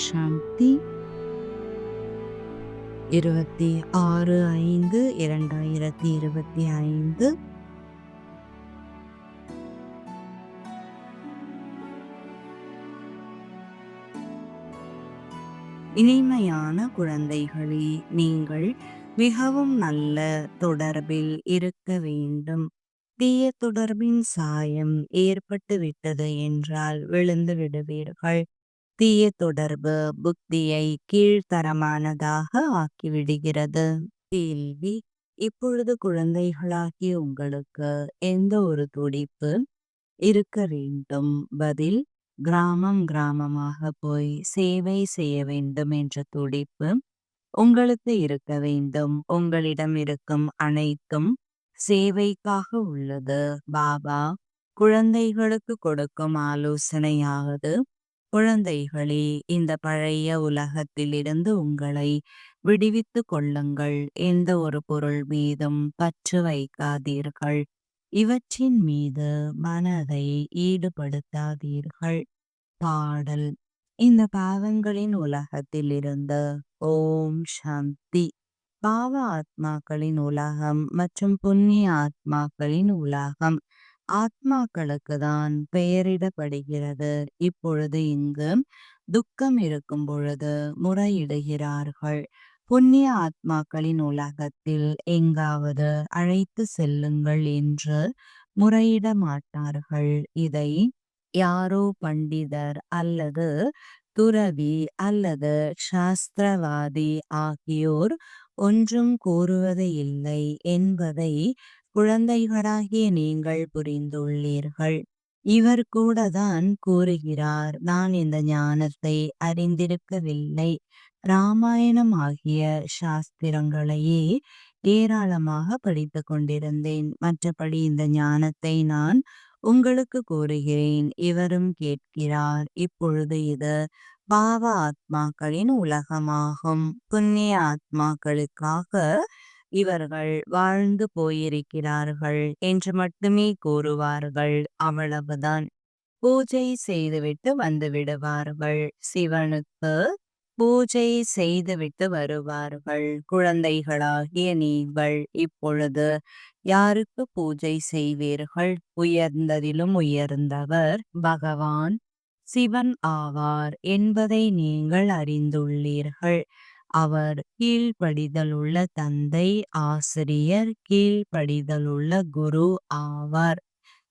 சாந்தி. இருபத்தி ஆறு ஐந்து இரண்டாயிரத்தி இருபத்தி ஐந்து. இனிமையான குழந்தைகளே நீங்கள் மிகவும் நல்ல தொடர்பில் இருக்க வேண்டும். தீய தொடர்பின் சாயம் ஏற்பட்டு விட்டது என்றால் விழுந்து விடுவீர்கள். தீய தொடர்பு புத்தியை கீழ்த்தரமானதாக ஆக்கிவிடுகிறது. கேள்வி. இப்பொழுது குழந்தைகளாகிய உங்களுக்கு எந்த ஒரு துடிப்பு இருக்க வேண்டும்? பதில் கிராமம் கிராமமாக போய் சேவை செய்ய வேண்டும் என்ற துடிப்பு உங்களுக்கு இருக்க வேண்டும். உங்களிடம் இருக்கும் அனைத்தும் சேவைக்காக உள்ளது. பாபா குழந்தைகளுக்கு கொடுக்கும் ஆலோசனையாவது குழந்தைகளே இந்த பழைய உலகத்திலிருந்து உங்களை விடுவித்து கொள்ளுங்கள். எந்த ஒரு பொருள் மீதும் பற்று வைக்காதீர்கள். இவற்றின் மீது மனதை ஈடுபடுத்தாதீர்கள். பாடல். இந்த பாவங்களின் உலகத்தில் இருந்து ஓம் சாந்தி. பாவ ஆத்மாக்களின் உலகம் மற்றும் புண்ணிய ஆத்மாக்களின் உலகம். ஆத்மாக்களுக்கு தான் பெயரிடப்படுகிறது. இப்பொழுது இங்கு துக்கம் இருக்கும் பொழுது முறையிடுகிறார்கள். புண்ணிய ஆத்மாக்களின் உலகத்தில் எங்காவது அழைத்து செல்லுங்கள் என்று முறையிட மாட்டார்கள். இதை யாரோ பண்டிதர் அல்லது துறவி அல்லது சாஸ்திரவாதி ஆகியோர் ஒன்றும் கூறுவது இல்லை என்பதை குழந்தைகளாகிய நீங்கள் புரிந்துள்ளீர்கள். இவர் கூட தான் கூறுகிறார் நான் இந்த ஞானத்தை அறிந்திருக்கவில்லை. ராமாயணம் ஆகிய சாஸ்திரங்களையே ஏராளமாக படித்து கொண்டிருந்தேன். மற்றபடி இந்த ஞானத்தை நான் உங்களுக்கு கூறுகிறேன் இவரும் கேட்கிறார். இப்பொழுது இது பாவ ஆத்மாக்களின் உலகமாகும். புண்ணிய ஆத்மாக்களுக்காக இவர்கள் வாழ்ந்து போயிருக்கிறார்கள் என்று மட்டுமே கூறுவார்கள். அவ்வளவுதான். பூஜை செய்துவிட்டு வந்து விடுவார்கள். சிவனுக்கு பூஜை செய்துவிட்டு வருவார்கள். குழந்தைகளாகிய நீங்கள் இப்பொழுது யாருக்கு பூஜை செய்வீர்கள்? உயர்ந்ததிலும் உயர்ந்தவர் பகவான் சிவன் ஆவார் என்பதை நீங்கள் அறிந்துள்ளீர்கள். அவர் கீழ்ப்படிதலுள்ள தந்தை ஆசிரியர் கீழ்ப்படிதலுள்ள குரு ஆவார்.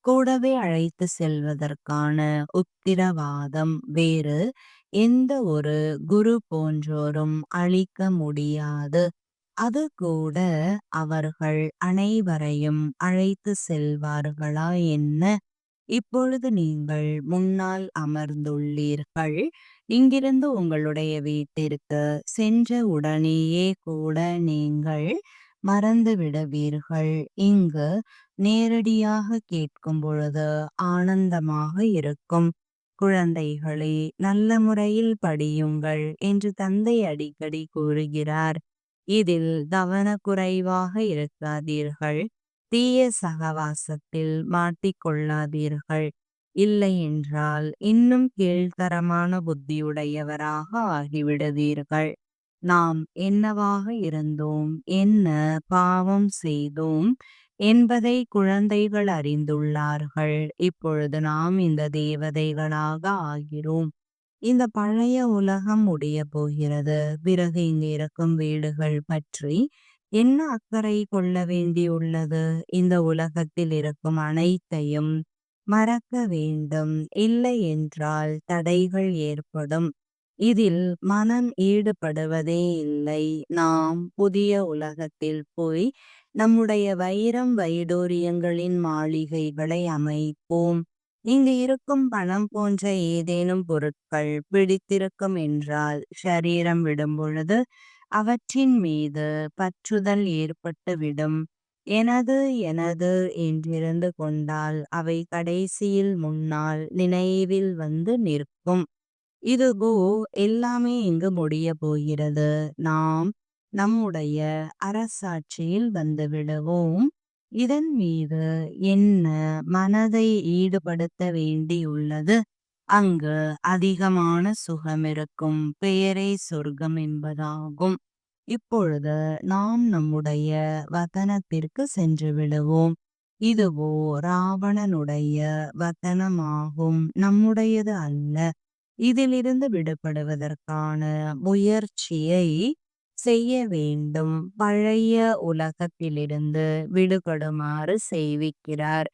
கூடவே அழைத்து செல்வதற்கான உத்திரவாதம் வேறு. எந்த ஒரு குரு போன்றோரும் அளிக்க முடியாது. அது கூட அவர்கள் அனைவரையும் அழைத்து செல்வார்களா என்ன? இப்பொழுது நீங்கள் முன்னால் அமர்ந்துள்ளீர்கள். இங்கிருந்து உங்களுடைய வீட்டிற்கு சென்ற உடனேயே கூட நீங்கள் மறந்து விடுவீர்கள். இங்கு நேரடியாக கேட்கும் பொழுது ஆனந்தமாக இருக்கும். குழந்தைகளே நல்ல முறையில் படியுங்கள் என்று தந்தை அடிக்கடி கூறுகிறார். இதில் கவனக்குறைவாக இருக்காதீர்கள். தீய சகவாசத்தில் மாட்டிக்கொள்ளாதீர்கள். இல்லை என்றால் இன்னும் கீழ்த்தரமான புத்தியுடையவராக ஆகிவிடுவீர்கள். நாம் என்னவாக இருந்தோம்? என்ன பாவம் செய்தோம்? என்பதை குழந்தைகள் அறிந்துள்ளார்கள். இப்பொழுது நாம் இந்த தேவதைகளாக ஆகிறோம். இந்த பழைய உலகம் முடிய போகிறது. பிறகு இங்கு இருக்கும் வீடுகள் பற்றி என்ன அக்கறை கொள்ள வேண்டியுள்ளது? இந்த உலகத்தில் இருக்கும் அனைத்தையும் மறக்க வேண்டும். இல்லை என்றால் தடைகள் ஏற்படும். இதில் மனம் ஈடுபடுவதே இல்லை. நாம் புதிய உலகத்தில் போய் நம்முடைய வைரம் வைடூரியங்களின் மாளிகைகளை அமைப்போம். இங்கு இருக்கும் பணம் போன்ற ஏதேனும் பொருட்கள் பிடித்திருக்கும் என்றால் சரீரம் விடும் பொழுது அவற்றின் மீது பற்றுதல் ஏற்பட்டுவிடும் எனது எனது என்றிருந்து கொண்டால் அவை கடைசியில் முன்னால் நினைவில் வந்து நிற்கும். இதுகோ எல்லாமே இங்கு முடிய போகிறது. நாம் நம்முடைய அரசாட்சியில் வந்து விடுவோம். இதன் மீது என்ன மனதை ஈடுபடுத்த வேண்டியுள்ளது? அங்கு அதிகமான சுகம் இருக்கும். பெயரே சொர்க்கம் என்பதாகும். இப்பொழுது நாம் நம்முடைய வதனத்திற்கு சென்று விடுவோம். இதுவோ ராவணனுடைய வதனமாகும். நம்முடையது அல்ல. இதிலிருந்து விடுபடுவதற்கான முயற்சியை செய்ய வேண்டும். பழைய உலகத்திலிருந்து விடுபடுமாறு செய்விக்கிறார்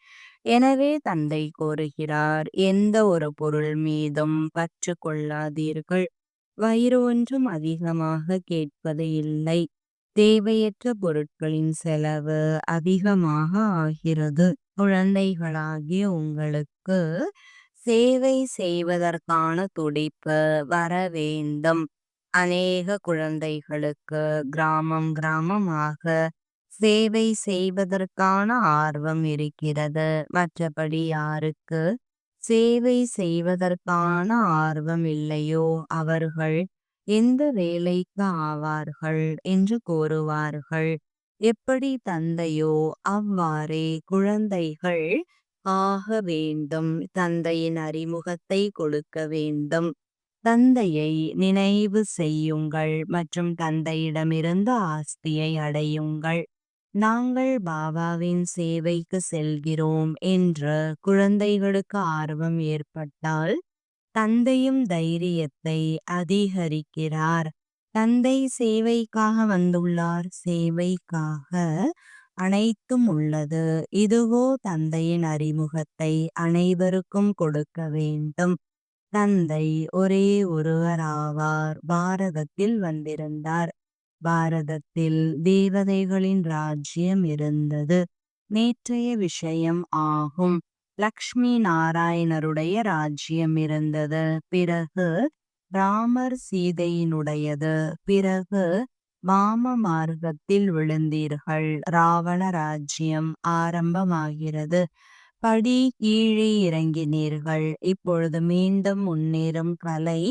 எனவே தந்தை கோருகிறார் எந்த ஒரு பொருள் மீதும் பற்று கொள்ளாதீர்கள். வயிறு ஒன்றும் அதிகமாக கேட்பது இல்லை. தேவையற்ற பொருட்களின் செலவு அதிகமாக ஆகிறது. குழந்தைகளாகிய உங்களுக்கு சேவை செய்வதற்கான துடிப்பு வர வேண்டும். அநேக குழந்தைகளுக்கு கிராமம் கிராமமாக சேவை செய்வதற்கான ஆர்வம் இருக்கிறது. மற்றபடி யாருக்கு சேவை செய்வதற்கான ஆர்வம் இல்லையோ அவர்கள் எந்த வேலைக்கு ஆவார்கள் என்று கூறுவார்கள். எப்படி தந்தையோ அவ்வாறே குழந்தைகள் ஆக வேண்டும். தந்தையின் அறிமுகத்தை கொடுக்க வேண்டும். தந்தையை நினைவு செய்யுங்கள் மற்றும் தந்தையிடமிருந்து ஆஸ்தியை அடையுங்கள். நாங்கள் பாபாவின் சேவைக்கு செல்கிறோம் என்று குழந்தைகளுக்கு ஆர்வம் ஏற்பட்டால் தந்தையும் தைரியத்தை அதிகரிக்கிறார். தந்தை சேவைக்காக வந்துள்ளார். சேவைக்காக அனைத்தும் உள்ளது. இதுவோ தந்தையின் அறிமுகத்தை அனைவருக்கும் கொடுக்க வேண்டும். தந்தை ஒரே ஒருவராவார். பாரதத்தில் வந்திருந்தார். பாரதத்தில் தேவதைகளின் ராஜ்யம் இருந்தது. நேற்றைய விஷயம் ஆகும். லக்ஷ்மி நாராயணருடைய ராஜ்யம் இருந்தது. பிறகு ராமர் சீதையினுடையது. பிறகு வாம மார்க்கத்தில் விழுந்தீர்கள். ராவண ராஜ்யம் ஆரம்பமாகிறது. படி கீழே இறங்கினீர்கள். இப்பொழுது மீண்டும் முன்னேறும் கலை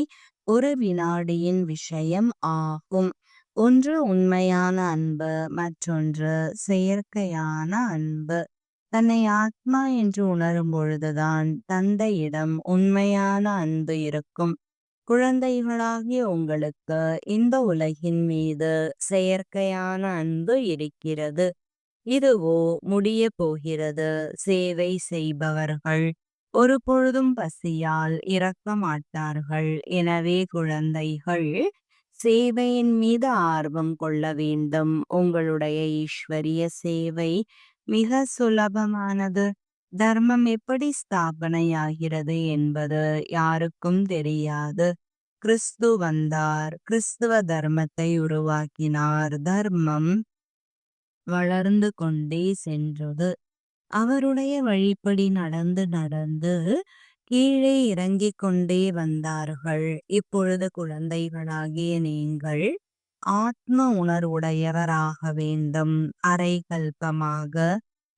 ஒரு வினாடியின் விஷயம் ஆகும். ஒன்று உண்மையான அன்பு மற்றொன்று செயற்கையான அன்பு. தன்னை ஆத்மா என்று உணரும் பொழுதுதான் தந்தையிடம் உண்மையான அன்பு இருக்கும். குழந்தைகளாகிய உங்களுக்கு இந்த உலகின் மீது செயற்கையான அன்பு இருக்கிறது. இதுவோ முடிய போகிறது. சேவை செய்பவர்கள் ஒரு பொழுதும் பசியால் இறக்க மாட்டார்கள். எனவே குழந்தைகள் சேவையின் மீது ஆர்வம் கொள்ள வேண்டும். உங்களுடைய ஈஸ்வரிய சேவை மிக சுலபமானது. தர்மம் எப்படி ஸ்தாபனையாகிறது என்பது யாருக்கும் தெரியாது. கிறிஸ்து வந்தார். கிறிஸ்துவ தர்மத்தை உருவாக்கினார். தர்மம் வளர்ந்து கொண்டே சென்றது. அவருடைய வழிப்படி நடந்து நடந்து கீழே இறங்கிக் கொண்டே வந்தார்கள். இப்பொழுது குழந்தைகளாகிய நீங்கள் ஆத்ம உணர்வுடையவராக வேண்டும். அரை கல்பமாக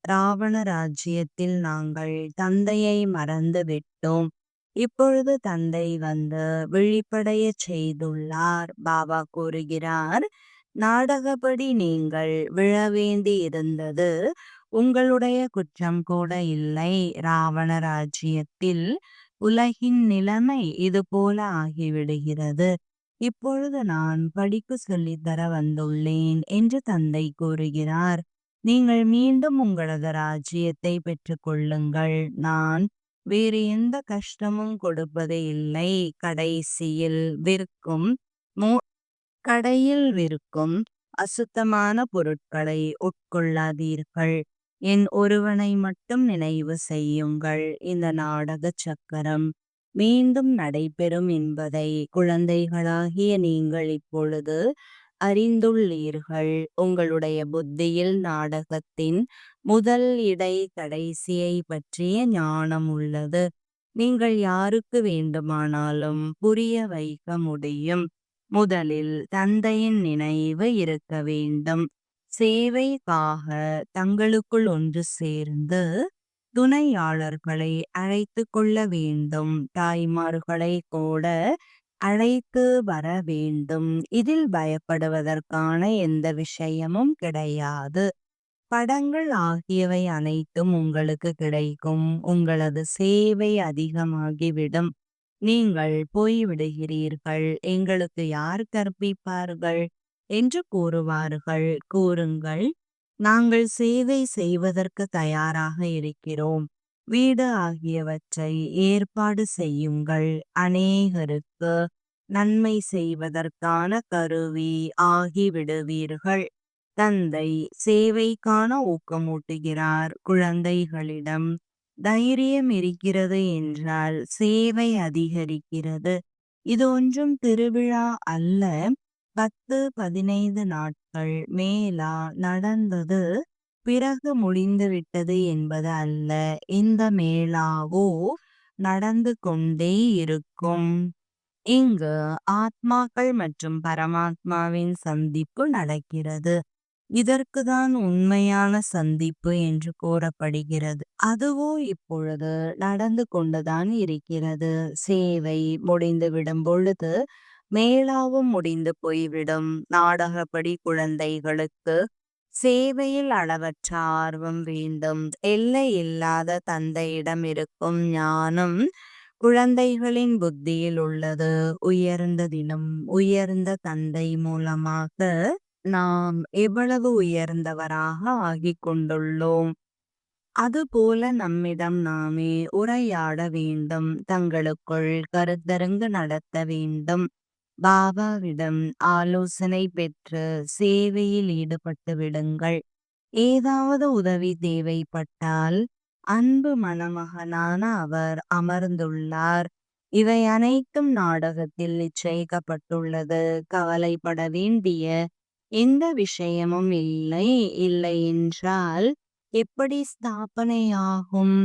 ராவண ராஜ்யத்தில் நாங்கள் தந்தையை மறந்து விட்டோம். இப்பொழுது தந்தை வந்து விழிப்படைய செய்துள்ளார். பாபா கூறுகிறார் நாடகப்படி நீங்கள் விழ வேண்டி இருந்தது உங்களுடைய குற்றம் கூட இல்லை. ராவண ராஜ்யத்தில் உலகின் நிலைமை இது போல ஆகிவிடுகிறது. இப்பொழுது நான் படிப்பு சொல்லித்தர வந்துள்ளேன் என்று தந்தை கூறுகிறார். நீங்கள் மீண்டும் உங்களது ராஜ்யத்தை பெற்றுக்கொள்ளுங்கள் நான் வேறு எந்த கஷ்டமும் கொடுப்பதே இல்லை. கடைசியில் விற்கும் கடையில் விற்கும் அசுத்தமான பொருட்களை உட்கொள்ளாதீர்கள். என் ஒருவனை மட்டும் நினைவு செய்யுங்கள். இந்த நாடக சக்கரம் மீண்டும் நடைபெறும் என்பதை குழந்தைகளாகிய நீங்கள் இப்பொழுது அறிந்துள்ளீர்கள். உங்களுடைய புத்தியில் நாடகத்தின் முதல் இடை கடைசியை பற்றிய ஞானம் உள்ளது. நீங்கள் யாருக்கு வேண்டுமானாலும் புரிய வைக்க முடியும். முதலில் தந்தையின் நினைவு இருக்க வேண்டும். சேவைக்காக தங்களுக்குள் ஒன்று சேர்ந்து துணையாளர்களை அழைத்து கொள்ள வேண்டும். தாய்மார்களை கூட அழைத்து வர வேண்டும். இதில் பயப்படுவதற்கான எந்த விஷயமும் கிடையாது. படங்கள் ஆகியவை அனைத்தும் உங்களுக்கு கிடைக்கும். உங்களது சேவை அதிகமாகிவிடும். நீங்கள் போய்விடுகிறீர்கள். எங்களுக்கு யார் கற்பிப்பார்கள்? என்று கூறுவார்கள். கூறுங்கள் நாங்கள் சேவை செய்வதற்கு தயாராக இருக்கிறோம். வீடு ஆகியவற்றை ஏற்பாடு செய்யுங்கள். அநேகருக்கு நன்மை செய்வதற்கான கருவி ஆகிவிடுவீர்கள். தந்தை சேவைக்கான ஊக்கமூட்டுகிறார். குழந்தைகளிடம் தைரியம் இருக்கிறது என்றால் சேவை அதிகரிக்கிறது. இது ஒன்றும் திருவிழா அல்ல. பத்து பதினைந்து நாட்கள் மேலா நடந்தது. பிறகு முடிந்துவிட்டது என்பது அல்ல. இந்த மேளாவோ நடந்து கொண்டே இருக்கும். இங்கு ஆத்மாக்கள் மற்றும் பரமாத்மாவின் சந்திப்பு நடக்கிறது. இதற்குதான் உண்மையான சந்திப்பு என்று கூறப்படுகிறது. அதுவோ இப்பொழுது நடந்து கொண்டுதான் இருக்கிறது. சேவை முடிந்துவிடும் பொழுது மேளாவும் முடிந்து போய்விடும். நாடகப்படி குழந்தைகளுக்கு சேவையில் அளவற்ற ஆர்வம் வேண்டும். எல்லை இல்லாத தந்தையிடம் இருக்கும் ஞானம் குழந்தைகளின் புத்தியில் உள்ளது. உயர்ந்த தினம் உயர்ந்த தந்தை மூலமாக நாம் எவ்வளவு உயர்ந்தவராக ஆகிக் கொண்டுள்ளோம்? அதுபோல நம்மிடம் நாமே உரையாட வேண்டும். தங்களுக்குள் கருத்தரங்கு நடத்த வேண்டும். பாபாவிடம் ஆலோசனை பெற்று சேவையில் ஈடுபட்டு விடுங்கள். ஏதாவது உதவி தேவைப்பட்டால் அன்பு மணமகனான அவர் அமர்ந்துள்ளார். இவை அனைத்தும் நாடகத்தில் நிச்சயிக்கப்பட்டுள்ளது. கவலைப்பட வேண்டிய எந்த விஷயமும் இல்லை. இல்லை என்றால் எப்படி ஸ்தாபனையாகும்?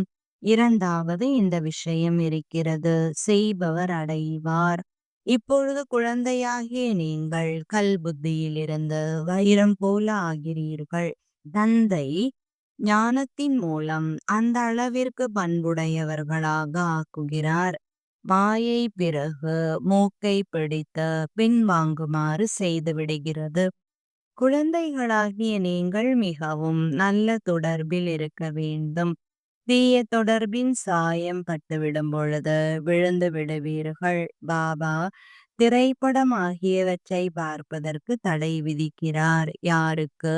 இரண்டாவது இந்த விஷயம் இருக்கிறது. செய்பவர் அடைவார். இப்பொழுது குழந்தையாகிய நீங்கள் கல் புத்தியிலிருந்து வைரம் போல ஆகிறீர்கள். தந்தை ஞானத்தின் மூலம் அந்த அளவிற்கு பண்புடையவர்களாக ஆக்குகிறார். வாயை பிறகு மூக்கை பிடித்து பின்வாங்குமாறு செய்து விடுகிறது. குழந்தைகளாகிய நீங்கள் மிகவும் நல்ல தொடர்பில் இருக்க வேண்டும். தீய தொடர்பின் சாயம் பட்டுவிடும் பொழுது விழுந்து விடுவீர்கள். பாபா திரைப்படம் ஆகியவற்றை பார்ப்பதற்கு தடை விதிக்கிறார். யாருக்கு?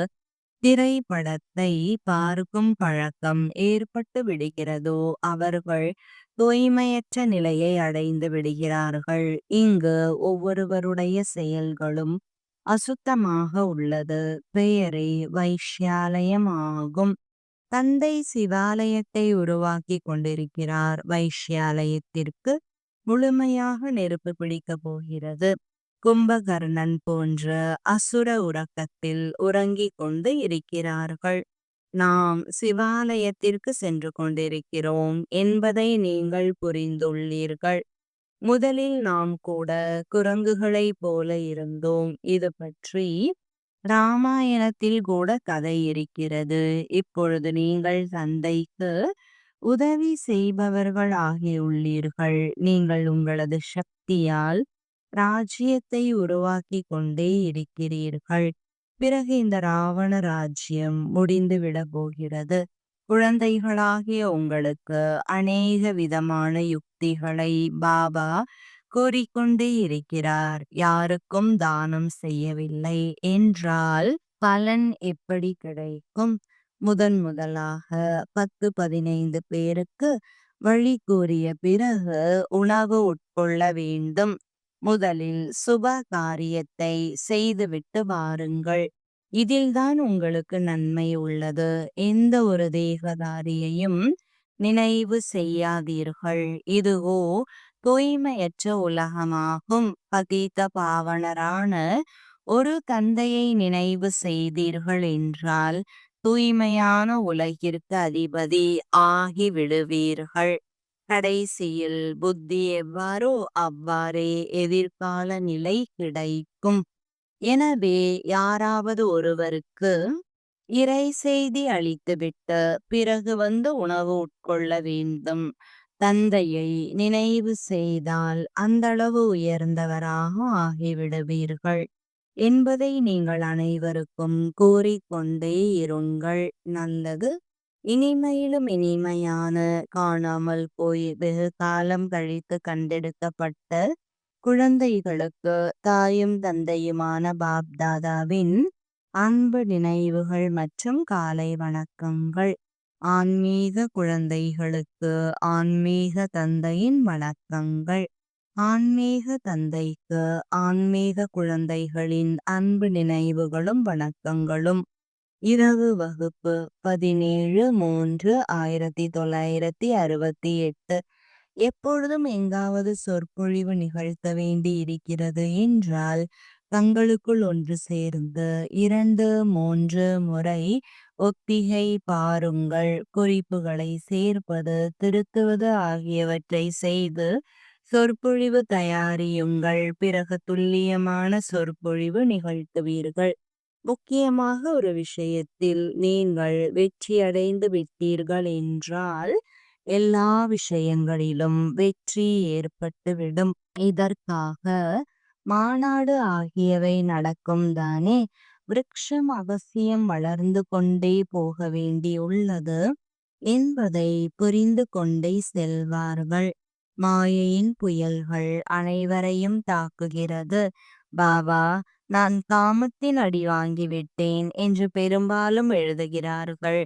திரைப்படத்தை பார்க்கும் பழக்கம் ஏற்பட்டு விடுகிறதோ அவர்கள் தூய்மையற்ற நிலையை அடைந்து விடுகிறார்கள். இங்கு ஒவ்வொருவருடைய செயல்களும் அசுத்தமாக உள்ளது. பெயரே வைஷ்யாலயமாகும். தந்தை சிவாலயத்தை உருவாக்கி கொண்டிருக்கிறார். வைஷ்யாலயத்திற்கு முழுமையாக நெருப்பு பிடிக்கப் போகிறது. கும்பகர்ணன் போன்ற அசுர உறக்கத்தில் உறங்கிக் கொண்டு இருக்கிறார்கள். நாம் சிவாலயத்திற்கு சென்று கொண்டிருக்கிறோம் என்பதை நீங்கள் புரிந்துள்ளீர்கள். முதலில் நாம் கூட குரங்குகளைப் போல இருந்தோம். இது பற்றி ராமாயணத்தில் கூட கதை இருக்கிறது. இப்பொழுது நீங்கள் தந்தைக்கு உதவி செய்பவர்கள் ஆகியுள்ளீர்கள். நீங்கள் உங்களது சக்தியால் ராஜ்யத்தை உருவாக்கி கொண்டே இருக்கிறீர்கள். பிறகு இந்த ராவண ராஜ்யம் முடிந்து விட போகிறது. குழந்தைகளாகிய உங்களுக்கு அநேக விதமான யுக்திகளை பாபா கூறிக்கொண்டே இருக்கிறார். யாருக்கும் தானம் செய்யவில்லை. என்றால் பலன் எப்படி கிடைக்கும்? முதன் முதலாக பத்து பதினைந்து பேருக்கு வழி கூறிய பிறகு உணவு உட்கொள்ள வேண்டும். முதலில் சுப காரியத்தை செய்துவிட்டு வாருங்கள். இதில்தான் உங்களுக்கு நன்மை உள்ளது. எந்த ஒரு தேகதாரியையும் நினைவு செய்யாதீர்கள். இதுவோ தூய்மையற்ற உலகமாகும். பதீத்த பாவனரான ஒரு தந்தையை நினைவு செய்தீர்கள் என்றால் தூய்மையான உலகிற்கு அதிபதி ஆகி விடுவீர்கள் கடைசியில் புத்தி எவ்வாறோ அவ்வாறே எதிர்கால நிலை கிடைக்கும். எனவே யாராவது ஒருவருக்கு இறை செய்தி அளித்துவிட்டு பிறகு வந்து உணவு உட்கொள்ள வேண்டும். தந்தையை நினைவு செய்தால் அந்தளவு உயர்ந்தவராக ஆகிவிடுவீர்கள். என்பதை நீங்கள் அனைவருக்கும் கூறிக்கொண்டே இருங்கள். நல்லது. இனிமையிலும் இனிமையான காணாமல் போய் வெகு காலம் கழித்து கண்டெடுக்கப்பட்ட குழந்தைகளுக்கு தாயும் தந்தையுமான பாப்தாதாவின் அன்பு நினைவுகள் மற்றும் காலை வணக்கங்கள். ஆன்மீக குழந்தைகளுக்கு ஆன்மீக தந்தையின் வணக்கங்கள். ஆன்மீக தந்தைக்கு ஆன்மீக குழந்தைகளின் அன்பு நினைவுகளும் வணக்கங்களும். இரவு வகுப்பு பதினேழு மூன்று ஆயிரத்தி தொள்ளாயிரத்தி அறுபத்தி எட்டு. எப்பொழுதும் எங்காவது சொற்பொழிவு நிகழ்த்த வேண்டி இருக்கிறது என்றால் தங்களுக்குள் ஒன்று சேர்ந்து இரண்டு மூன்று முறை ஒத்திகை பாருங்கள். குறிப்புகளை சேர்ப்பது திருத்துவது ஆகியவற்றை செய்து சொற்பொழிவு தயாரியுங்கள். பிறகு துல்லியமான சொற்பொழிவு நிகழ்த்துவீர்கள். முக்கியமாக ஒரு விஷயத்தில் நீங்கள் வெற்றியடைந்து விட்டீர்கள் என்றால் எல்லா விஷயங்களிலும் வெற்றி ஏற்பட்டுவிடும். இதற்காக மாநாடு ஆகியவை நடக்கும் தானே. விருட்சம் அவசியம் வளர்ந்து கொண்டே போக வேண்டியுள்ளது என்பதை புரிந்து கொண்டே செல்வார்கள். மாயையின் புயல்கள் அனைவரையும் தாக்குகிறது. பாபா நான் காமத்தின் அடி வாங்கிவிட்டேன் என்று பெரும்பாலும் எழுதுகிறார்கள்.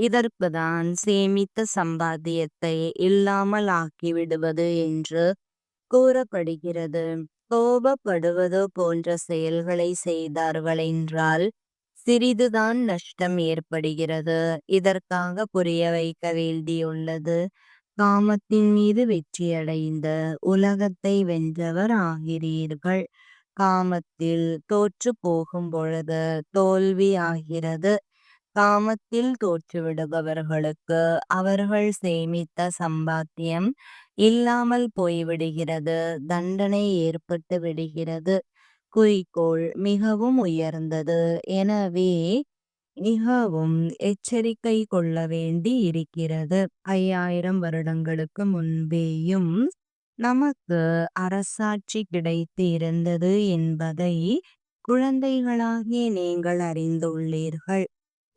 இதற்குதான் சேமித்த சம்பாத்தியத்தை இல்லாமல் ஆக்கிவிடுவது என்று கூறப்படுகிறது. கோபப்படுவது போன்ற செயல்களை செய்தார்கள் என்றால் சிறிதுதான் நஷ்டம் ஏற்படுகிறது. இதற்காக புரிய வைக்க வேண்டியுள்ளது. காமத்தின் மீது வெற்றியடைந்த உலகத்தை வென்றவர் ஆகிறீர்கள். காமத்தில் தோற்று போகும் பொழுது தோல்வி ஆகிறது. காமத்தில் தோற்றுவிடுபவர்களுக்கு அவர்கள் சேமித்த சம்பாத்தியம் இல்லாமல் போய்விடுகிறது. தண்டனை ஏற்பட்டு விடுகிறது. குறிக்கோள் மிகவும் உயர்ந்தது. எனவே மிகவும் எச்சரிக்கை கொள்ள வேண்டி இருக்கிறது. ஐயாயிரம் வருடங்களுக்கு முன்பேயும் நமக்கு அரசாட்சி கிடைத்து இருந்தது என்பதை குழந்தைகளாகிய நீங்கள் அறிந்துள்ளீர்கள்.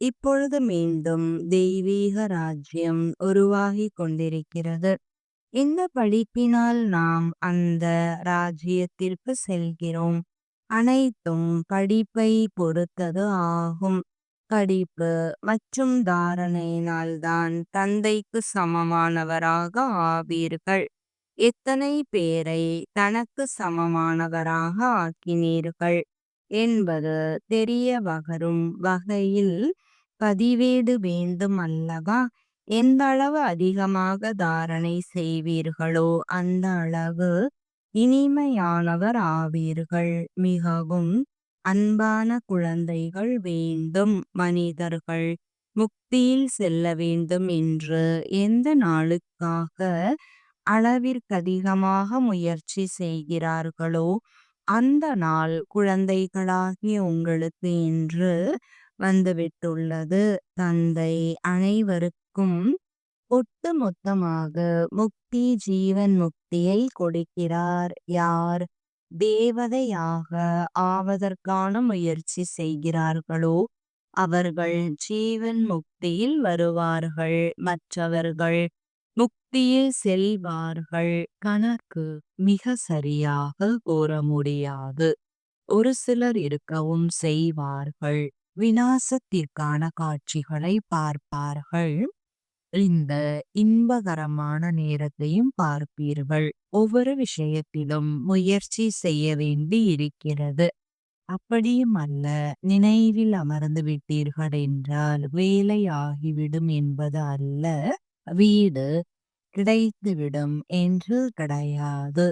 இப்பொழுது மீண்டும் தெய்வீக ராஜ்யம் உருவாகி கொண்டிருக்கிறது. இந்த படிப்பினால் நாம் அந்த ராஜ்யத்திற்கு செல்கிறோம். அனைத்தும் படிப்பை பொறுத்தது ஆகும். படிப்பு மற்றும் தாரணையினால் தான் தந்தைக்கு சமமானவராக ஆவீர்கள். எத்தனை பேரை தனக்கு சமமானவராக ஆக்கினீர்கள் என்பது தெரிய வகரும் வகையில் பதிவேடு வேண்டும் அல்லவா? எந்த அளவு அதிகமாக தாரணை செய்வீர்களோ அந்த அளவு இனிமையானவர் ஆவீர்கள். மிகவும் அன்பான குழந்தைகள் வேண்டும் மனிதர்கள். முக்தியில் செல்ல வேண்டும் என்று எந்த நாளுக்காக அளவிற்கதிகமாக முயற்சி செய்கிறார்களோ அந்த நாள் குழந்தைகளாகிய உங்களுக்கு என்று வந்துவிட்டுள்ளது. தந்தை அனைவருக்கும் ஒட்டு மொத்தமாக முக்தி ஜீவன் முக்தியை கொடுக்கிறார். யார்? தேவதையாக ஆவதற்கான முயற்சி செய்கிறார்களோ அவர்கள் ஜீவன் முக்தியில் வருவார்கள். மற்றவர்கள் முக்தியில் செல்வார்கள். கணக்கு மிக சரியாக கூற முடியாது. ஒரு சிலர் இருக்கவும் செய்வார்கள். விநாசத்திற்கான காட்சிகளை பார்ப்பார்கள். இந்த இன்பகரமான நேரத்தையும் பார்ப்பீர்கள். ஒவ்வொரு விஷயத்திலும் முயற்சி செய்ய வேண்டி இருக்கிறது. அப்படியும் அல்ல நினைவில் அமர்ந்து விட்டீர்கள் என்றால் வேலை ஆகிவிடும் என்பது அல்ல. வீடு கிடைத்துவிடும் என்று கிடையாது.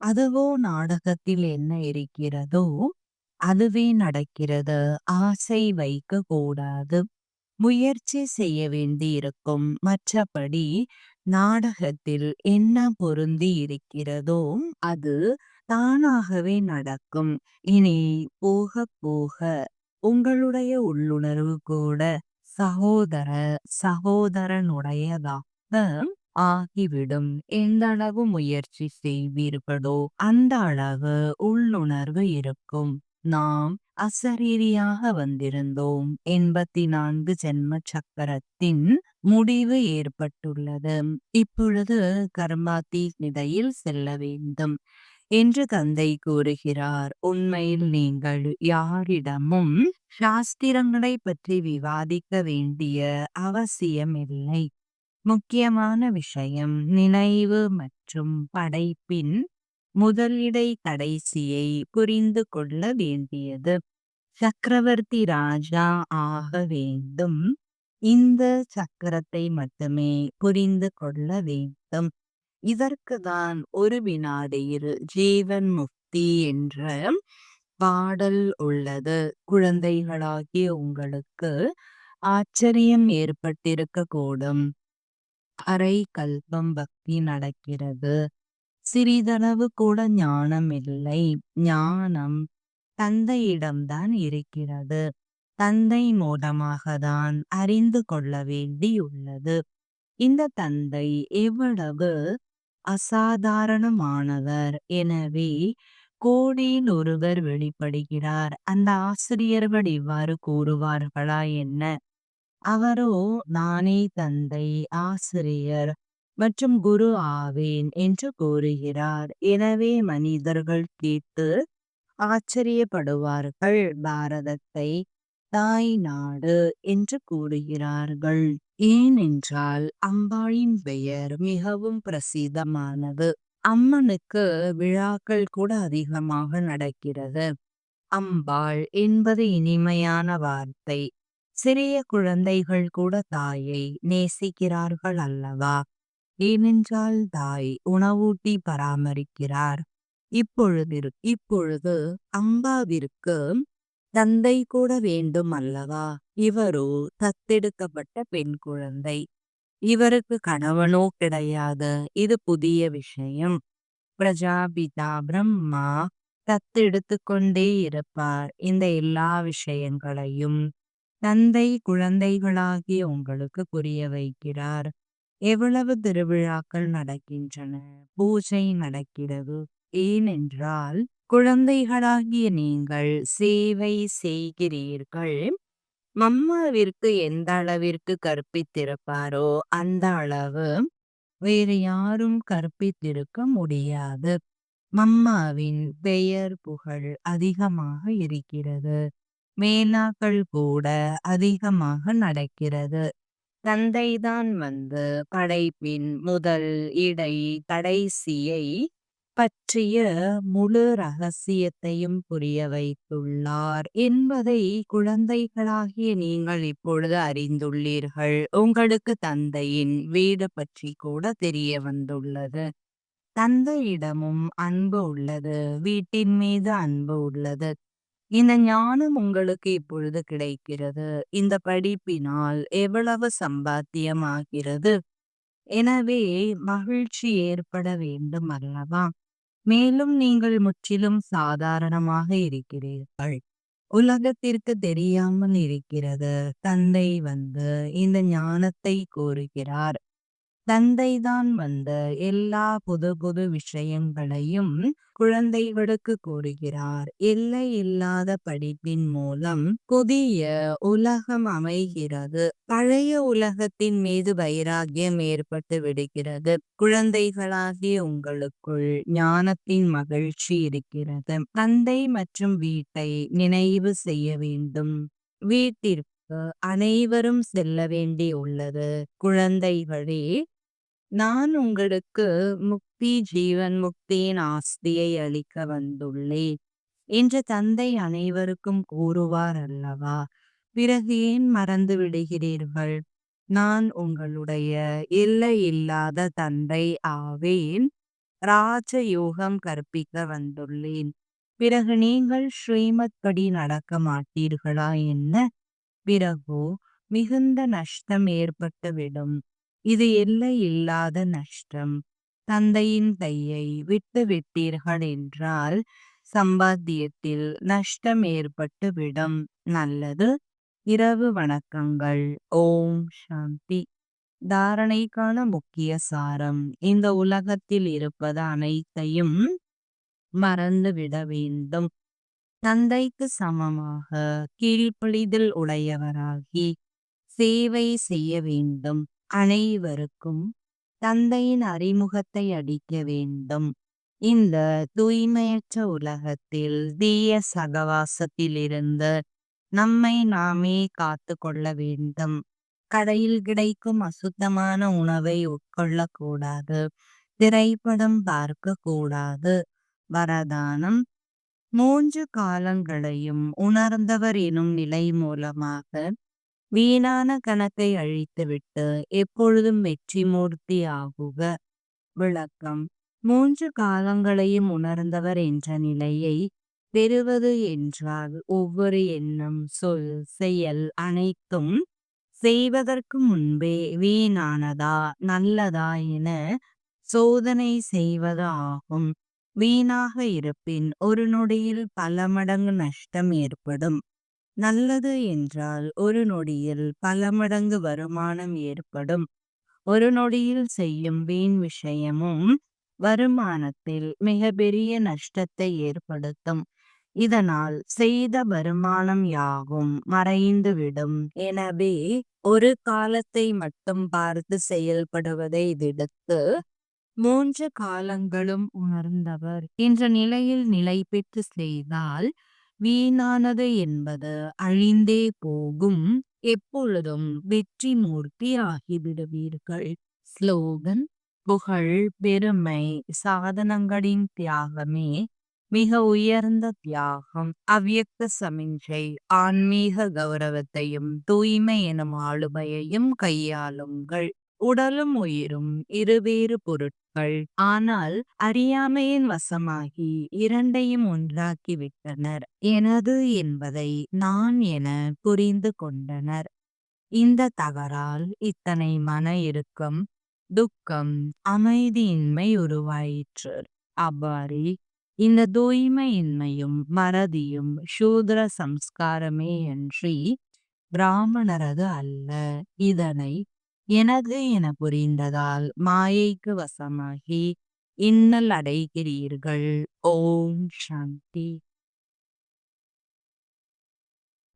அதுவோ நாடகத்தில் என்ன இருக்கிறதோ அதுவே நடக்கிறது. ஆசை வைக்க கூடாது முயற்சி செய்ய வேண்டியிருக்கும். மற்றபடி நாடகத்தில் என்ன பொருந்தி இருக்கிறதோ அது தானாகவே நடக்கும். இனி போக போக உங்களுடைய உள்ளுணர்வு கூட சகோதர சகோதரனுடையதாக ஆகிவிடும். எந்த அளவு முயற்சி செய்வீர்களோ அந்த அளவு உள்ளுணர்வு இருக்கும். நாம் அசரீரியாக வந்திருந்தோம். எண்பத்தி நான்கு ஜென்ம சக்கரத்தின் முடிவு ஏற்பட்டுள்ளது. இப்பொழுது கர்மாத்தி நிலையில் செல்ல வேண்டும் என்று தந்தை கூறுகிறார். உண்மையில் நீங்கள் யாரிடமும் சாஸ்திரங்களை பற்றி விவாதிக்க வேண்டிய அவசியமில்லை. முக்கியமான விஷயம் நினைவு மற்றும் படைப்பின் முதலிடை கடைசியை புரிந்து கொள்ள வேண்டியது. சக்கரவர்த்தி ராஜா ஆக வேண்டும். இந்த சக்கரத்தை மட்டுமே புரிந்து கொள்ள வேண்டும். இதற்கு தான் ஒரு வினாடியில் ஜீவன் முக்தி என்ற பாடல் உள்ளது. குழந்தைகளாகிய உங்களுக்கு ஆச்சரியம் ஏற்பட்டிருக்க கூடும் அரை கல்பம் பக்தி நடக்கிறது. சிறிதளவு கூட ஞானம் இல்லை ஞானம் தந்தையிடம்தான் இருக்கிறது. தந்தை மூலமாக தான் அறிந்து கொள்ள வேண்டியுள்ளது. இந்த தந்தை எவ்வளவு அசாதாரணமானவர். எனவே கோடியில் ஒருவர் வெளிப்படுகிறார். அந்த ஆசிரியர்கள் இவ்வாறு கூறுவார்களா என்ன? அவரோ நானே தந்தை ஆசிரியர் மற்றும் குரு ஆவேன் என்று கூறுகிறார். எனவே மனிதர்கள் கேட்டு ஆச்சரியப்படுவார்கள். பாரதத்தை தாய் நாடு என்று கூறுகிறார்கள். ஏனென்றால் அம்பாளின் பெயர் மிகவும் பிரசித்தமானது. அம்மனுக்கு விழாக்கள் கூட அதிகமாக நடக்கிறது. அம்பாள் என்பது இனிமையான வார்த்தை. சிறிய குழந்தைகள் கூட தாயை நேசிக்கிறார்கள் அல்லவா? ஏனென்றால் தாய் உணவூட்டி பராமரிக்கிறார். இப்பொழுது இப்பொழுது அம்பாவிற்கு தந்தை கூட வேண்டும் அல்லவா? இவரோ தத்தெடுக்கப்பட்ட பெண் குழந்தை. இவருக்கு கணவனோ கிடையாது. இது புதிய விஷயம். பிரஜாபிதா பிரம்மா தத்தெடுத்து கொண்டே இருப்பார். இந்த எல்லா விஷயங்களையும் தந்தை குழந்தைகளாகிய உங்களுக்கு புரிய வைக்கிறார். எவ்வளவு திருவிழாக்கள் நடக்கின்றன? பூஜை நடக்கிறது. ஏனென்றால் குழந்தைகளாகிய நீங்கள் சேவை செய்கிறீர்கள். மம்மாவிற்கு எந்த அளவிற்கு கற்பித்திருப்பாரோ அந்த அளவு வேறு யாரும் கற்பித்திருக்க முடியாது. மம்மாவின் பெயர் புகழ் அதிகமாக இருக்கிறது. மேலாக்கள் கூட அதிகமாக நடக்கிறது. தந்தைதான் வந்து படைப்பின் முதல் இடை கடைசியை பற்றிய முழு ரகசியத்தையும் புரிய வைத்துள்ளார். என்பதை குழந்தைகளாகிய நீங்கள் இப்பொழுது அறிந்துள்ளீர்கள். உங்களுக்கு தந்தையின் வீடு பற்றி கூட தெரிய வந்துள்ளது. தந்தையிடமும் அன்பு உள்ளது. வீட்டின் மீது அன்பு உள்ளது. இந்த ஞானம் உங்களுக்கு இப்பொழுது கிடைக்கிறது. இந்த படிப்பினால் எவ்வளவு சம்பாத்தியமாகிறது. எனவே மகிழ்ச்சி ஏற்பட வேண்டும் அல்லவா? மேலும் நீங்கள் முற்றிலும் சாதாரணமாக இருக்கிறீர்கள். உலகத்திற்கு தெரியாமல் இருக்கிறது. தந்தை வந்து இந்த ஞானத்தை கூறுகிறார் தந்தைதான் வந்த எல்லா புது புது விஷயங்களையும் குழந்தைகளுக்கு கூறுகிறார். எல்லை இல்லாத படிப்பின் மூலம் புதிய உலகம் அமைகிறது. பழைய உலகத்தின் மீது வைராகியம் ஏற்பட்டு விடுகிறது. குழந்தைகளாகிய உங்களுக்குள் ஞானத்தின் மகிழ்ச்சி இருக்கிறது. தந்தை மற்றும் வீட்டை நினைவு செய்ய வேண்டும். வீட்டிற்கு அனைவரும் செல்ல வேண்டியுள்ளது. குழந்தைகளே நான் உங்களுக்கு முக்தி ஜீவன் முக்தியின் ஆஸ்தியை அளிக்க வந்துள்ளேன் என்று தந்தை அனைவருக்கும் கூறுவார் அல்லவா? பிறகு ஏன் மறந்து விடுகிறீர்கள்? நான் உங்களுடைய எல்லை இல்லாத தந்தை ஆவேன். ராஜ யோகம் கற்பிக்க வந்துள்ளேன். பிறகு நீங்கள் ஸ்ரீமத் படி நடக்க மாட்டீர்களா என்ன? பிறகு மிகுந்த நஷ்டம் ஏற்பட்டுவிடும் இது எல்லை இல்லாத நஷ்டம். தந்தையின் கையை விட்டு விட்டீர்கள் என்றால் சம்பாத்தியத்தில் நஷ்டம் ஏற்பட்டு விடும். நல்லது. இரவு வணக்கங்கள். ஓம் சாந்தி. தாரணைக்கான முக்கிய சாரம். இந்த உலகத்தில் இருப்பது அனைத்தையும் மறந்து விட வேண்டும். தந்தைக்கு சமமாக கீழ்ப்படிதல் உடையவராகி சேவை செய்ய வேண்டும். அனைவருக்கும் தந்தையின் அறிமுகத்தை அடிக்க வேண்டும். இந்த தூய்மையற்ற உலகத்தில் தீய சகவாசத்திலிருந்து நம்மை நாமே காத்து கொள்ள வேண்டும். கடையில் கிடைக்கும் அசுத்தமான உணவை உட்கொள்ளக்கூடாது. திரைப்படம் பார்க்க கூடாது வரதானம் மூன்று காலங்களையும் உணர்ந்தவர் எனும் நிலை மூலமாக வீணான கணக்கை அழித்துவிட்டு எப்பொழுதும் வெற்றி மூர்த்தி ஆகுக. விளக்கம். மூன்று காலங்களையும் உணர்ந்தவர் என்ற நிலையை பெறுவது என்றால் ஒவ்வொரு எண்ணம் சொல் செயல் அனைத்தும் செய்வதற்கு முன்பே வீணானதா நல்லதா என சோதனை செய்வது ஆகும். வீணாக இருப்பின் ஒரு நொடியில் பல மடங்கு நஷ்டம் ஏற்படும். நல்லது என்றால் ஒரு நொடியில் பல மடங்கு வருமானம் ஏற்படும். ஒரு நொடியில் செய்யும் வீண் விஷயமும் வருமானத்தில் மிக பெரிய நஷ்டத்தை ஏற்படுத்தும். இதனால் செய்த வருமானம் யாகும் மறைந்துவிடும். எனவே ஒரு காலத்தை மட்டும் பார்த்து செயல்படுவதை விடுத்து மூன்று காலங்களும் உணர்ந்தவர். என்ற நிலையில் நிலை பெற்று செய்தால் வீணானது என்பது அழிந்தே போகும். எப்பொழுதும் வெற்றி மூர்த்தி ஆகிவிடுவீர்கள். ஸ்லோகன் புகழ் பெருமை சாதனங்களின் தியாகமே மிக உயர்ந்த தியாகம் அவ்வியக்க சமிஞ்சை ஆன்மீக கௌரவத்தையும் தூய்மை எனும் ஆளுமையையும் கையாளுங்கள். உடலும் உயிரும் இருவேறு பொருட்கள் ஆனால் அறியாமையின் வசமாகி இரண்டையும் உண்டாக்கிவிட்டனர். எனது என்பதை நான் என புரிந்து கொண்டனர். இந்த தவறால் இத்தனை மன இறுக்கம் துக்கம் அமைதியின்மை உருவாயிற்று. அவ்வாறே இந்த தூய்மையின்மையும் மறதியும் சூத்ர சம்ஸ்காரமே அன்றி பிராமணரது அல்ல. இதனை எனது என புரிந்ததால் மாயைக்கு வசமாகி இன்னல் அடைகிறீர்கள். ஓம் சாந்தி.